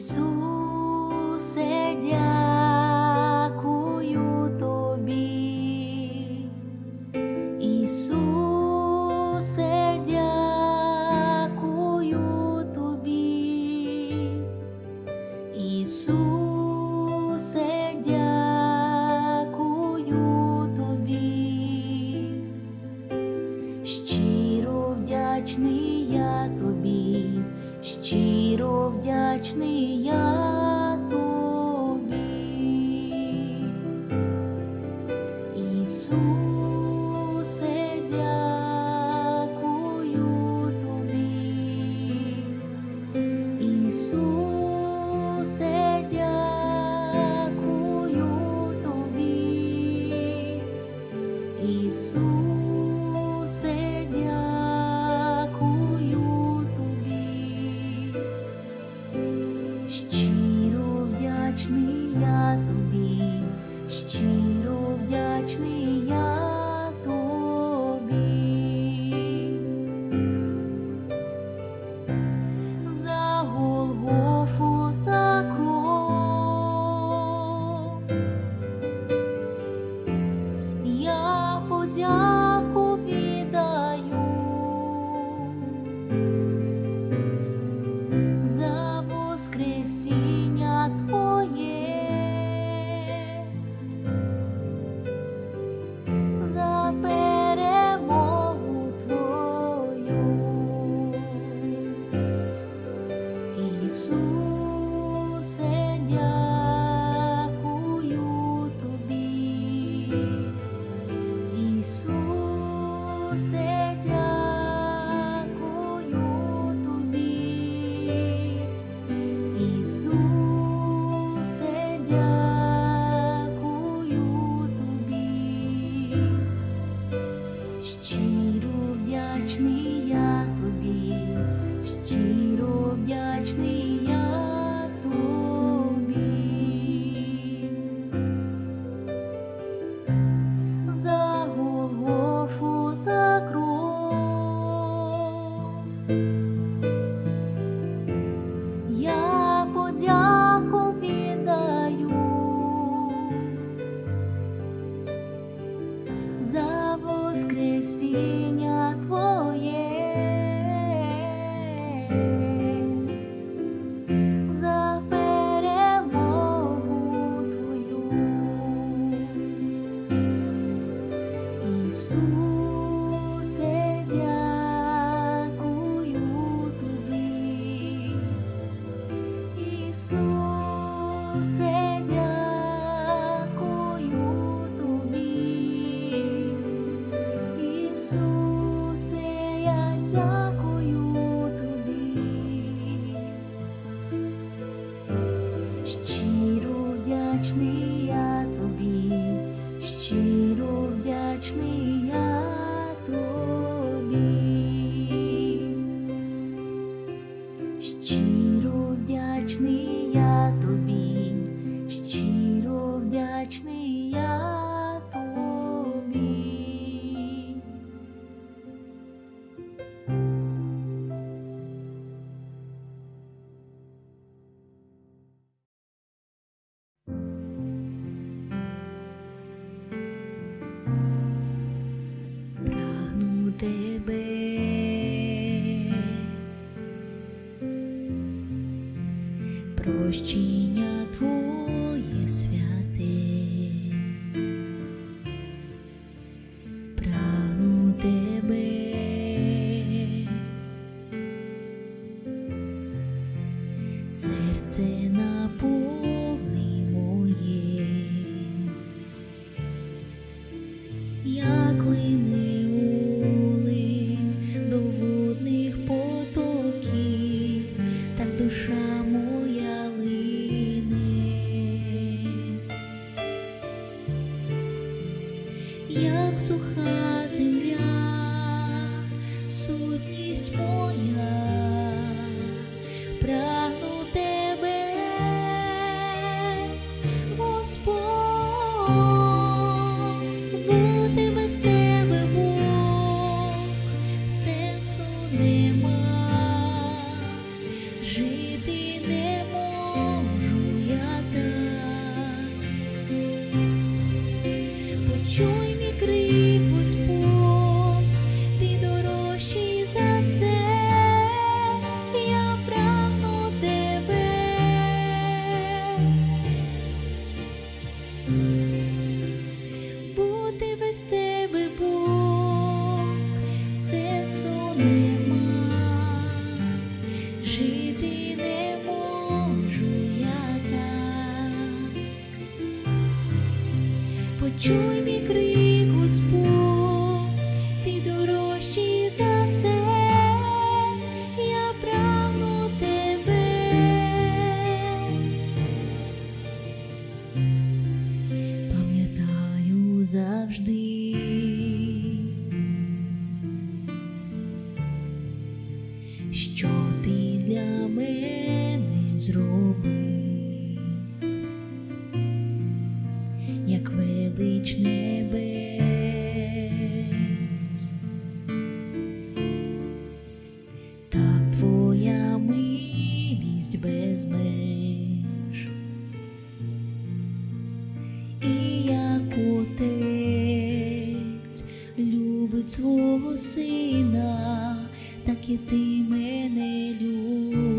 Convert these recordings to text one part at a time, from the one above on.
So soul. Воскресіння Твоє, Sao me. Свого сина, так і ти мене любиш.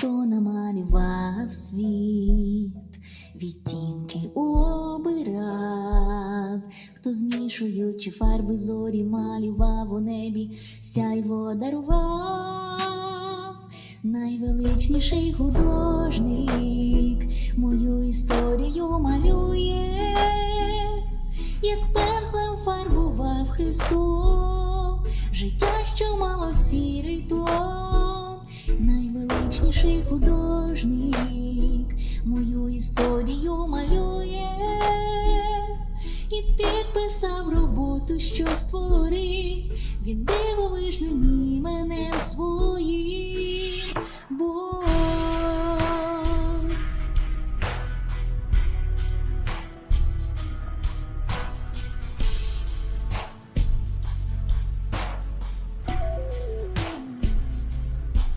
Хто намалював світ, відтінки обирав, хто змішуючи фарби зорі, малював у небі, сяйво дарував. Найвеличніший художник мою історію малює, як пензлем фарбував Христом життя, що мало сірий тон, найвеличніший художник мою історію малює і підписав роботу, що створив, він дивовижним іменем своїм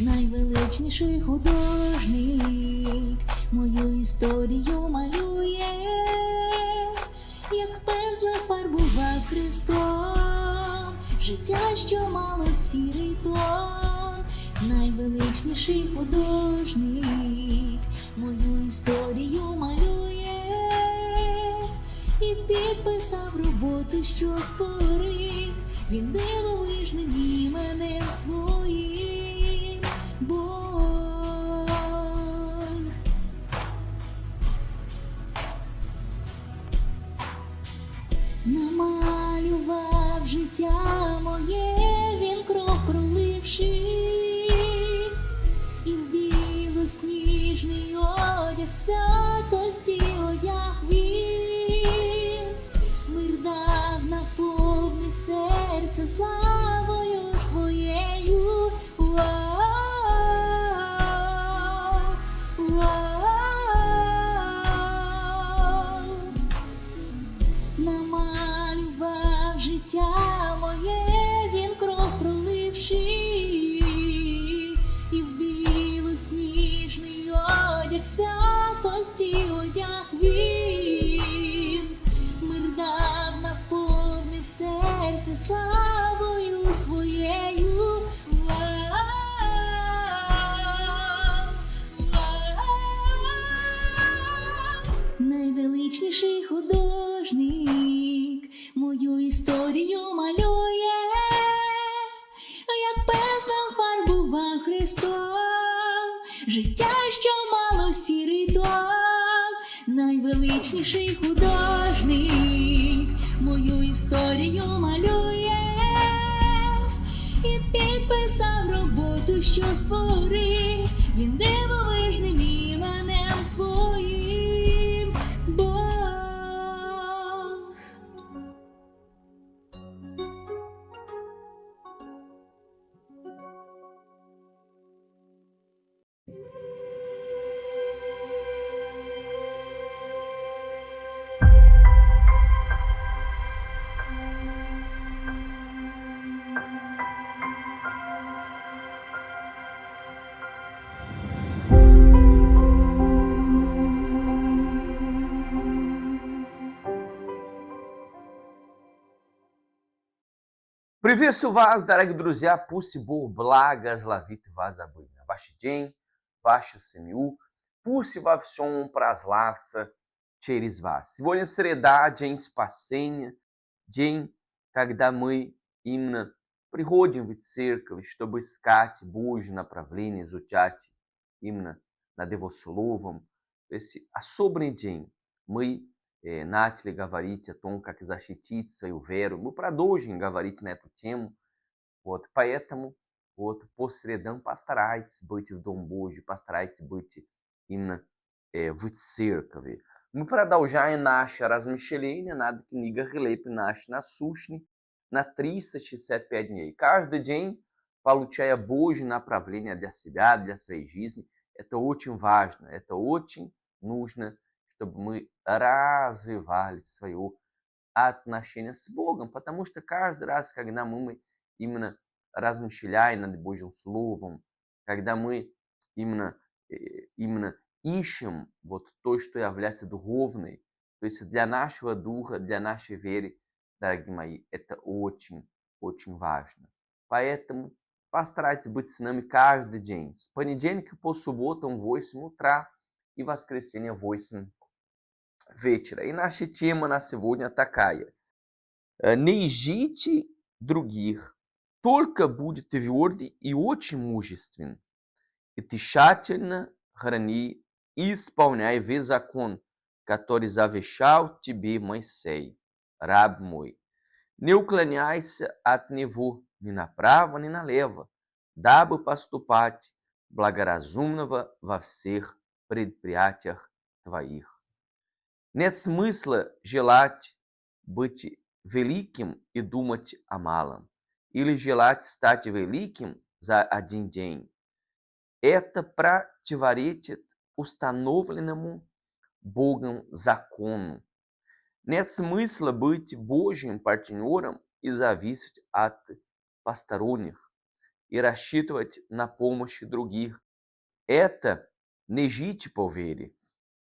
найвеличніший художник мою історію малює, як пензлем фарбував Христом, життя, що мало сірий тон, найвеличніший художник мою історію малює. І підписав роботу, що створив, він дивовижним іменем своїм одяг святості одяг він, мир дав, наповнив серце славою своєю. Найвеличніший художник мою історію малює, як песлом фарбував Христом життя, що мало сірий тон. Найвеличніший художник мою історію малює і підписав роботу, що створив. Він дивовижним іменем своїм Приветствую вас, дорогие друзья. Пусть Бог благословит вас обильно. Ваш день, вашу семью. Пусть во всем прославится через вас. Сегодня среда, день спасения, день, когда мы именно приходим в церковь, чтобы искать Божье направление, изучать именно над Его Словом. То есть особенный день. Мы é, Natli Gavarit, Tonka Kizashititsa e o Vero, no Pradojin Gavarit Neto Timo, o outro Paetamo, o outro Postredam Pastaraitz, Boit Domboji, Pastaraitz, Boit Imna é, Vutsir, Kavê. No Pradaljain Nash Aras Michelene, Nada Kniga Rilep Nash Nasushni, na Trista X7 Pednei, Kars de Jane, Palucheia Boji na Pravlenia de Acidade, de Asvejisme, Otim Vajna, Etootin Nujna, чтобы мы развивали свое отношение с Богом, потому что каждый раз, когда мы именно размышляем над Божьим Словом, когда мы именно, э, именно ищем вот то, что является духовной, то есть для нашего духа, для нашей веры, дорогие мои, это очень, очень важно. Поэтому постарайтесь быть с нами каждый день. С понедельника по субботу в 8 утра и воскресенье в 8 вечера. И наша тема на сегодня такая. Э, Не ищите других, только будь твердый и очень мужествен. И ты тщательно храни и исполняй весь закон, который завещал тебе Моисей, раб мой. Не уклоняйся от него ни направо, ни налево, дабы поступать благоразумного во всех предприятиях твоих. Нет смысла желать быть великим и думать о малом, или желать стать великим за один день. Это противоречит установленному Богом закону. Нет смысла быть Божьим партнером и зависеть от посторонних и рассчитывать на помощь других. Это не жить по вере.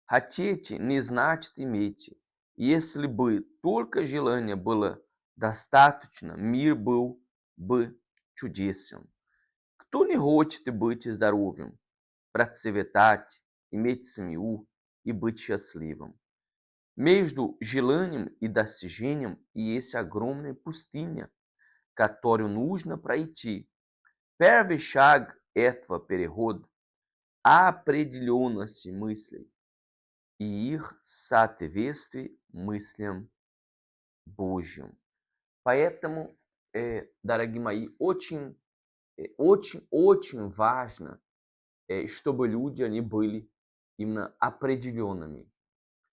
Хотите, не значит иметь. Если бы только желание было достаточно, мир был бы чудесен. Кто не хочет быть здоровым, процветать, иметь семью и быть счастливым? Между желанием и достижением есть огромная пустыня, которую нужно пройти. Первый шаг этого перехода – определенность мыслей и их соответствие мыслям Божьим. Поэтому, э, дорогие мои, очень, э, очень, очень важно э, чтобы люди, они были именно определенными.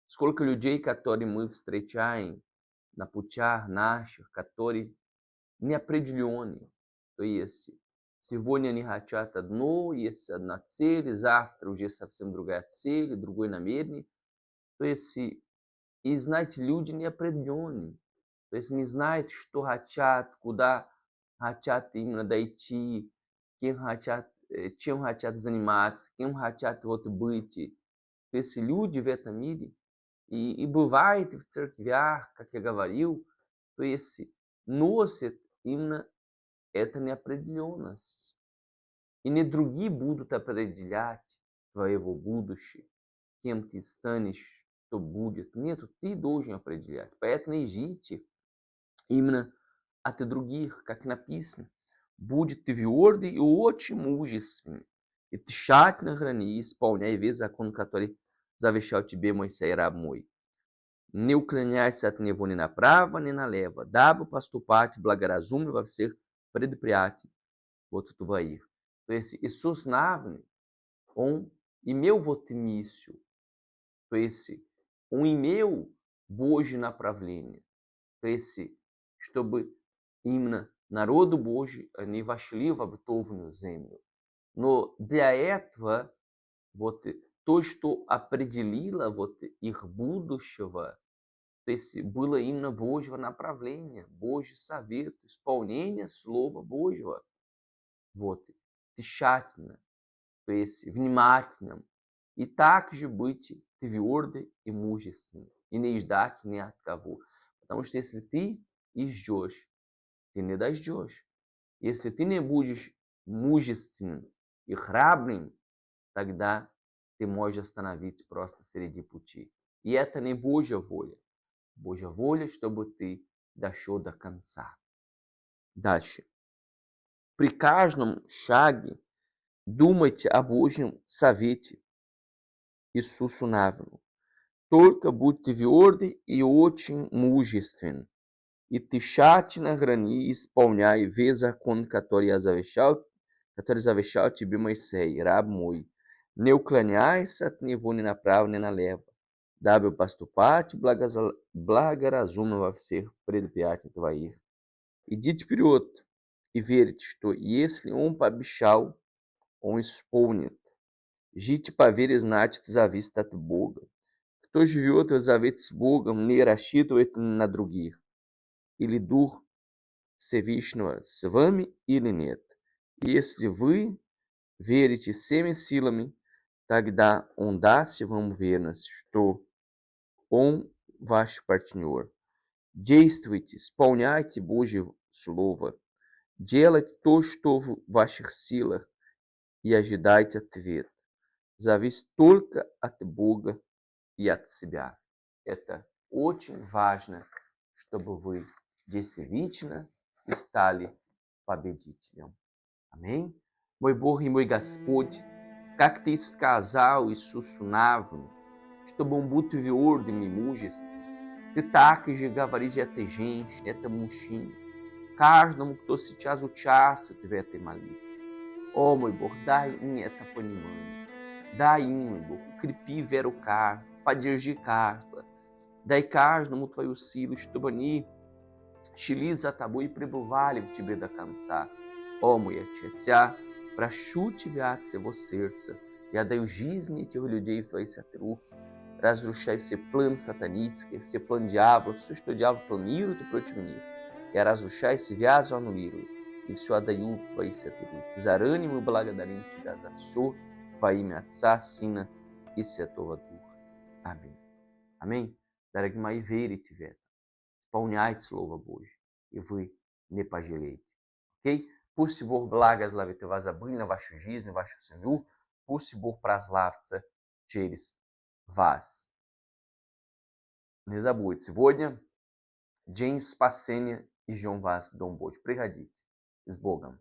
Сколько людей, которые мы встречаем на путях наших, которые неопределенные. То есть сегодня они хотят одно, есть одна цель, завтра уже совсем другая цель, другое намерение. То есть, и знаете, люди неопределенные. То есть не знают, что хотят, куда хотят именно дойти, кем хотят, э, чем хотят заниматься, кем хотят вот быть. То есть люди в этом мире, и, и бывает в церквях, как я говорил, то есть носят именно эта неопределенность. И не другие будут определять твоего будущего, кем ты станешь, что будет. Нет, ты должен определять. Поэтому ищите именно от других, как написано. Будет твердый и очень мужественный. И ты тщательно храни, исполняй весь закон, который завещал тебе Моисей, раб мой. Не уклоняйся от него ни направо, ни налево, дабы поступать благоразумно во всех предприятиях вот твоих. То есть Иисус Навни, Он имел вот миссию, то есть Он имел Божье направление, то есть чтобы именно народу Божий они вошли в обетованную землю. Но для этого вот то, что определило вот их будущего, то есть было именно Божьего направления, Божий совет, исполнение Слова Божьего. Вот, тщательно, то есть внимательным. И также быть твердым и мужественным. И не ждать ни от кого. Потому что если ты и ждешь, ты не дождешь. Если ты не будешь мужественным и храбрым, тогда ты можешь остановиться просто среди пути. И это не Божья воля. Божья воля, чтобы ты дошел до конца. Дальше. При каждом шаге думайте о Божьем совете Иисусу Навину. Только будьте тверды и очень мужественны и ты тщательно храни и исполняй весь закон, который я завещал, который завещал тебе Моисей, раб мой. Не уклоняйся от него ни направо, ни налево, дабы поступать благоразумно во всех предприятиях твоих. Идите вперед и верьте, что если он пообещал, он исполнит. Жить по вере значит зависит от Бога. Кто живет в завете с Богом, не рассчитывает на других или Дух Всевышнего с вами или нет. Если вы верите всеми силами, тогда Он даст вам верность, что Он ваш партнер. Действуйте, исполняйте Божье Слово, делайте то, что в ваших силах, и ожидайте ответ. Зависит только от Бога и от себя. Это очень важно, чтобы вы действительно стали победителем. Amém? Мой Бог и мой Господь, как Ты сказал Иисусу Навну, Então, Tobombuto de mimuges, de gavaris de ategente, etamuxim, casna muctocitias utiastro tivete mali. Homo ibor, dai in etaponimani, dai in ibor, cripi verocar, padirgi carta, dai casna mutuaiucilo, estubani, chiliza tabu e pribuvale tibeda cansar. Homo iatietia, pra chute gatse vocertsa, e adaiu gisne te olhudei foi se atruque, до конца. О, мой Отец, прошу тебя от всего сердца, я даю жизни этих людей в твои руки. Разрушай все планы сатанические, все планы дьявола, все, что дьявол планирует против них. Я разрушаю, связу аннулирую и все отдаю в твои руки. Заранее мы благодарим тебя за все во имя Отца, Сына и Святого Духа. Аминь. Аминь. Дорогие мои, верите в это. Исполняйте Слово Божье, и вы не пожалеете. Окей? Пусть Бог благословит вас обильно вашу жизнь, вашу семью. Пусть Бог прославится через вас. Не забудьте, сегодня день спасения и ждем вас, Дом Божий. Приходите. С Богом.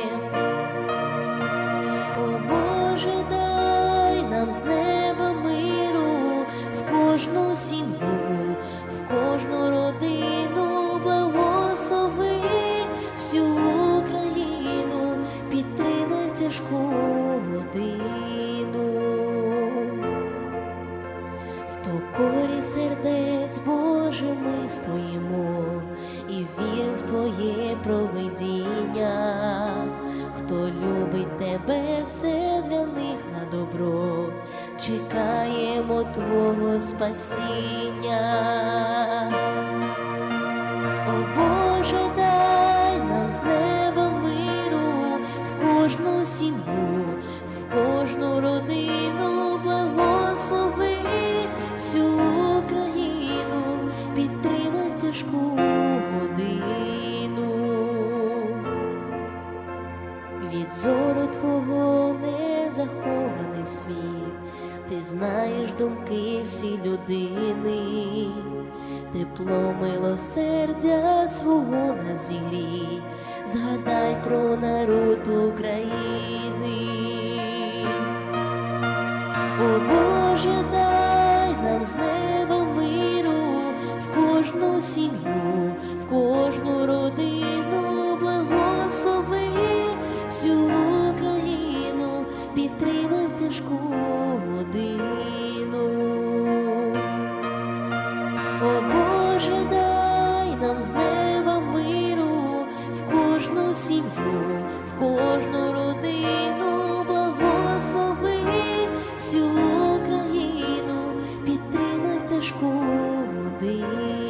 Від зору Твого не захований світ, ти знаєш думки всі людини, тепло милосердя свого на зігрій, згадай про народ України. О Боже, дай нам з неба миру в кожну сім'ю, the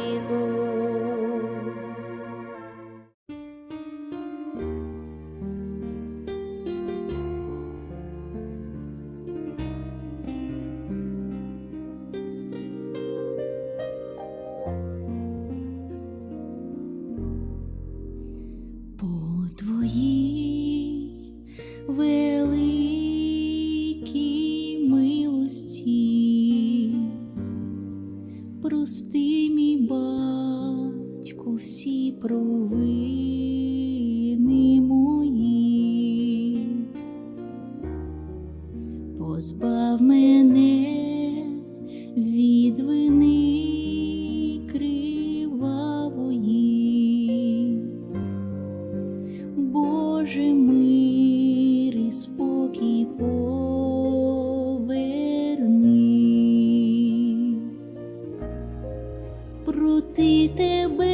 Проти тебе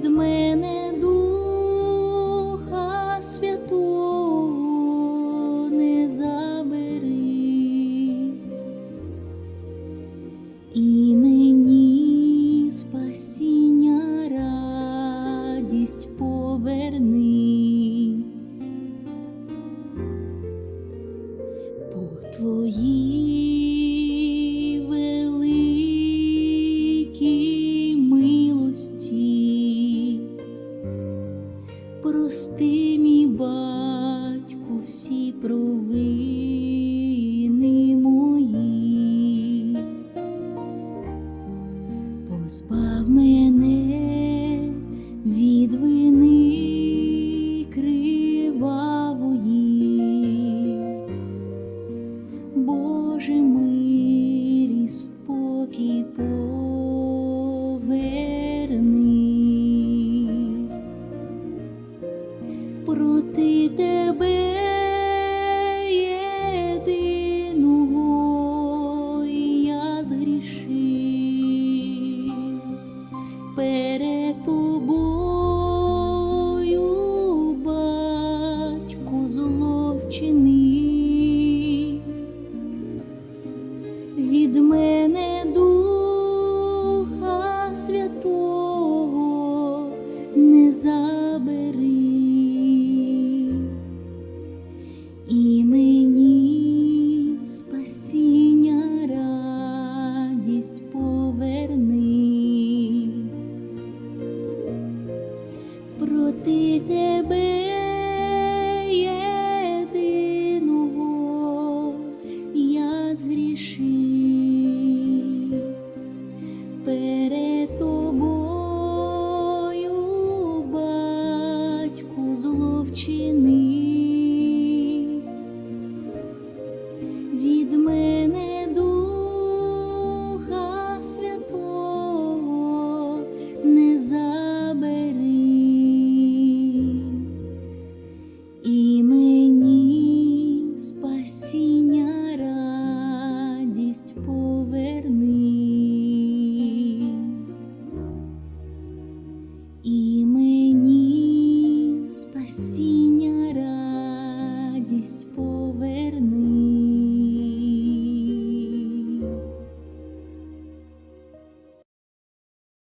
Від мене